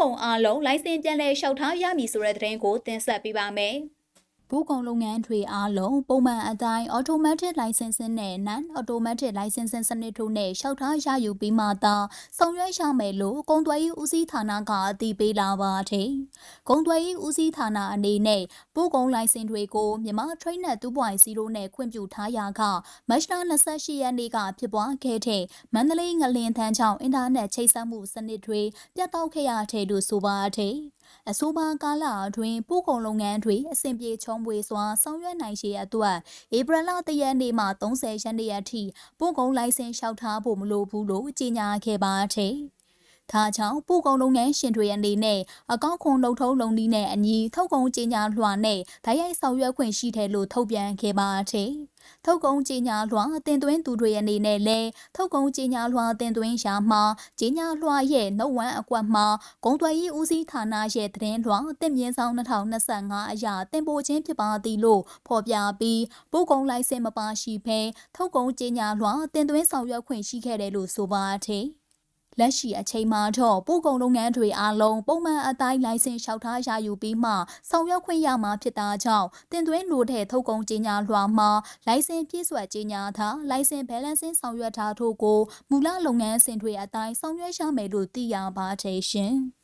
ကုန်အားလုံးလိုင်စင်ပြန်လည်လျှောက်ထားရမည်ဆိုတဲ့သတင်းကိုတင်ဆက်ပေးပါမယ်။ ပို့ကုန်လုပ်ငန်းတွေအားလုံးပုံမှန်အတိုင်း automatic licensing နဲ့ non automatic licensing စနစ်တို့နဲ့လျှောက်ထားရယူပြီးမှသာဆောင်ရွက်ရမယ်လို့ကုန်သွယ်ရေးဦးစီးဌာနကအတည်ပြုလာပါတယ်။ကုန်သွယ်ရေးဦးစီးဌာနအနေနဲ့ပို့ကုန်လိုင်စင်တွေကိုမြန်မာ Trainer 2.0နဲ့ခွင့်ပြုထားရာကမတ်လ28ရက်နေ့ကဖြစ်ပွားခဲ့တဲ့မန္တလေးငလင်ထန်းချောင်းအင်တာနက်ချိတ်ဆက်မှုစနစ်တွေပြတ်တောက်ခဲ့ရတဲ့လို့ဆိုပါတယ်။ အဆိုပါကာလအတွင်းပို့ကုန်လုပ်ငန်းတွေအဆင်ပြေချုံးပွေစွာဆောင်ရွက်နိုင်ရှိအတွက်ဧပြီလ၁ရက်နေ့မှ30ရက်နေ့အထိပို့ကုန်လိုင်စင်လျှောက်ထားဖို့မလိုဘူးလို့ကြေညာခဲ့ပါတယ်။ဒါကြောင့်ပို့ကုန်လုပ်ငန်းရှင်တွေအနေနဲ့အကောင့်ခွန်လုံထုံးလုံနည်းနဲ့အညီထုတ်ကုန်ကြေညာလွှာနဲ့ဓာတ်ရိုက်ဆောင်ရွက်ခွင့်ရှိတယ်လို့ထုတ်ပြန်ခဲ့ပါတယ်။ ထုတ်ကုန်ကြေညာလွှာတင်သွင်းသူတွေအနေနဲ့လည်းထုတ်ကုန်ကြေညာလွှာတင်သွင်းရာမှာကြေညာလွှာရဲ့နှုတ်ဝမ်းအကွက်မှာဂုံသွယ်ရေးဦးစီးဌာနရဲ့သတင်းလွှာတင်မြင့်ဆောင်2025အရာတင်ပို့ခြင်းဖြစ်ပါသည်လို့ဖော်ပြပြီးပို့ကုန်လိုင်စင်မပါရှိဘဲထုတ်ကုန်ကြေညာလွှာတင်သွင်းဆောင်ရွက်ခွင့်ရှိခဲ့တယ်လို့ဆိုပါတယ်။ လက်ရှိအချိန်မှာတော့ပို့ကုန်လုပ်ငန်းတွေအားလုံးပုံမှန်အတိုင်းလိုင်စင်လျှောက်ထားရယူပြီးမှဆောင်ရွက်ခွင့်ရမှာဖြစ်တာကြောင့်တင်သွင်းလိုတဲ့ထုတ်ကုန်ကြေညာလွှာမှာလိုင်စင်ပြည့်စွက်ကြေညာထားလိုင်စင် balancing ဆောင်ရွက်ထားထို့ကိုမူလလုပ်ငန်းစဉ်တွေအတိုင်းဆောင်ရွက်ရမယ်လို့သိရပါတယ်ရှင်။